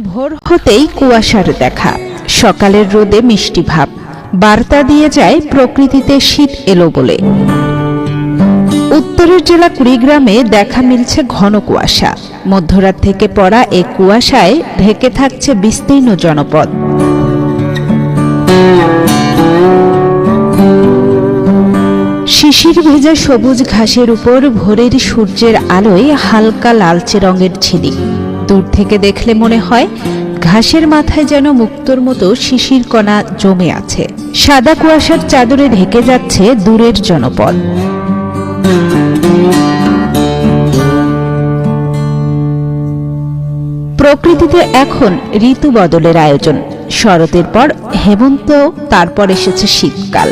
ভোর হতেই কুয়াশার দেখা। সকালের রোদে মিষ্টি ভাব। বার্তা দিয়ে যায়, প্রকৃতিতে শীত এলো বলে। উত্তরের জেলা কুড়িগ্রামে দেখা মিলছে ঘন কুয়াশা। মধ্যরাত থেকে পড়া এই কুয়াশায় ঢেকে থাকছে বিস্তীর্ণ জনপদ। শিশির ভেজা সবুজ ঘাসের উপর ভোরের সূর্যের আলোয় হালকা লালচে রঙের ঝিলিক। দূর থেকে দেখলে মনে হয় ঘাসের মাথায় যেন মুক্তোর মতো শিশির কণা জমে আছে। সাদা কুয়াশার চাদরে ঢেকে যাচ্ছে দূরের জনপদ। প্রকৃতিতে এখন ঋতু বদলের আয়োজন। শরতের পর হেমন্ত, তারপর এসেছে শীতকাল।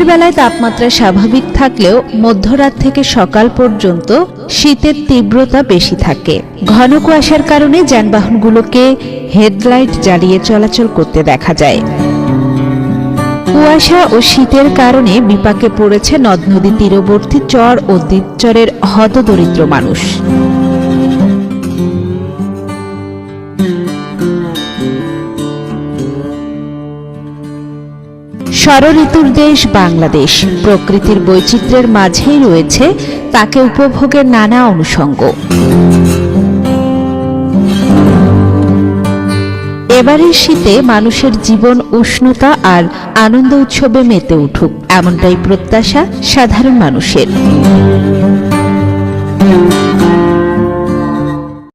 দিনের বেলায় তাপমাত্রা স্বাভাবিক থাকলেও মধ্যরাত থেকে সকাল পর্যন্ত শীতের তীব্রতা বেশি থাকে। ঘন কুয়াশার কারণে যানবাহনগুলোকে হেডলাইট জ্বালিয়ে চলাচল করতে দেখা যায়। কুয়াশা ও শীতের কারণে বিপাকে পড়েছে নদ নদী তীরবর্তী চর ও দ্বীপচরের হতদরিদ্র মানুষ। ষড়ঋতুর দেশ বাংলাদেশ। প্রকৃতির বৈচিত্র্যের মাঝেই রয়েছে তাকে উপভোগের নানা অনুষঙ্গ। এবারের শীতে মানুষের জীবন উষ্ণতা আর আনন্দ উৎসবে মেতে উঠুক, এমনটাই প্রত্যাশা সাধারণ মানুষের।